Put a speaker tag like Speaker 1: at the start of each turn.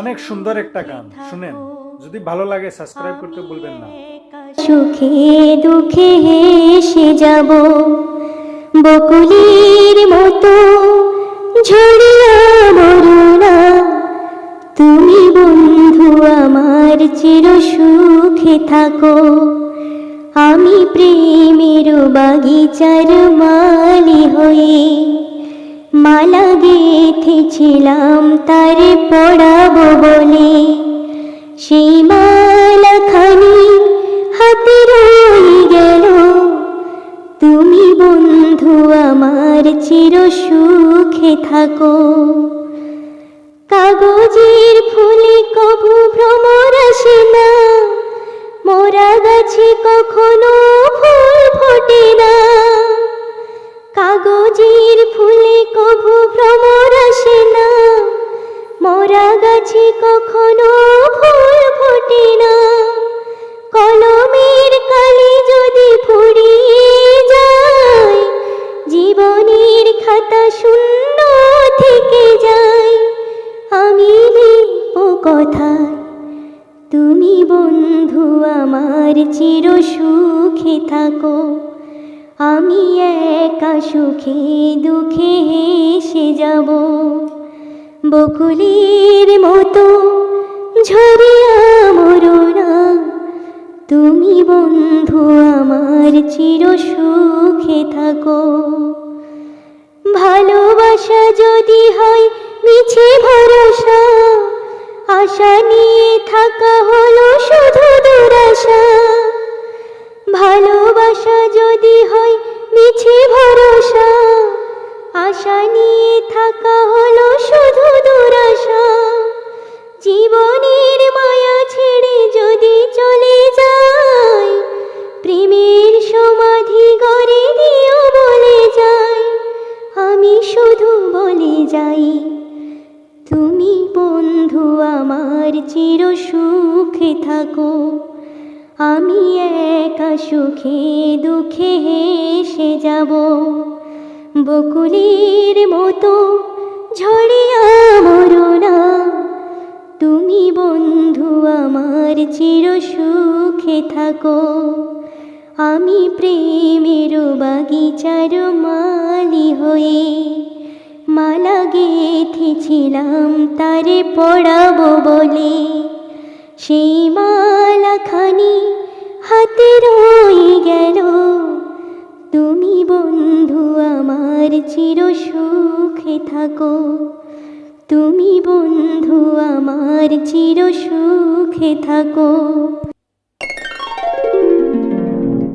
Speaker 1: অনেক সুন্দর একটা গান শুনেন। যদি ভালো লাগে সাবস্ক্রাইব করতে ভুলবেন না।
Speaker 2: সুখে দুঃখে হেসে যাব বকুলির মতো ঝরিয়া মরুনা। তুমি বন্ধু আমার চির সুখে থাকো। আমি প্রেমের বাগিচার মালি হয়ে মালা গেথেছিলাম, তারে পড়াবো বলে। সেই মালাখানি হাতে রয়ে গেল। তুমি বন্ধু আমার, চির সুখে থাকো। কাগজের ফুলে কবু কবু ভ্রমর আসে না। মোরা গাছে কখনো ফুল ফোটে না। কলমের কালি যদি ফুরিয়ে যায়, জীবনের খাতা শূন্য থেকে যায়। আমি লিখব কথায়, তুমি বন্ধু আমার চির সুখে থাকো। আমি একা সুখে দুঃখে হেসে যাব। বকুলের মতো ঝরিয়া মরুনা তুমি বন্ধু আমার চির সুখে থাকো। ভালোবাসা যদি হয় মিছে ভরসা, আশা নিয়ে থাকা হলো শুধু দুরাশা। ভালোবাসা যদি হয় মিছে ভরসা, আশা নিয়ে থাকা হলো শুধু দুরাশা। জীবনের মায়া ছেড়ে যদি চলে যায়, প্রেমের সমাধি গড়ে দিও বলে যায় আমি শুধু বলে যাই, তুমি বন্ধু আমার, চির সুখে থাকো। আমি একা সুখে দুঃখে হেসে যাব। বকুলের মতো ঝরিয়া মরুনা তুমি বন্ধু আমার চির সুখে থাকো। আমি প্রেমের বাগিচার মালি হয়ে মালা গেথেছিলাম, তারে পড়াবো বলে। সেই মালাখানি হাতে রই গেল। তুমি বন্ধু আমার চির সুখে থাকো। তুমি বন্ধু আমার চির সুখে থাকো।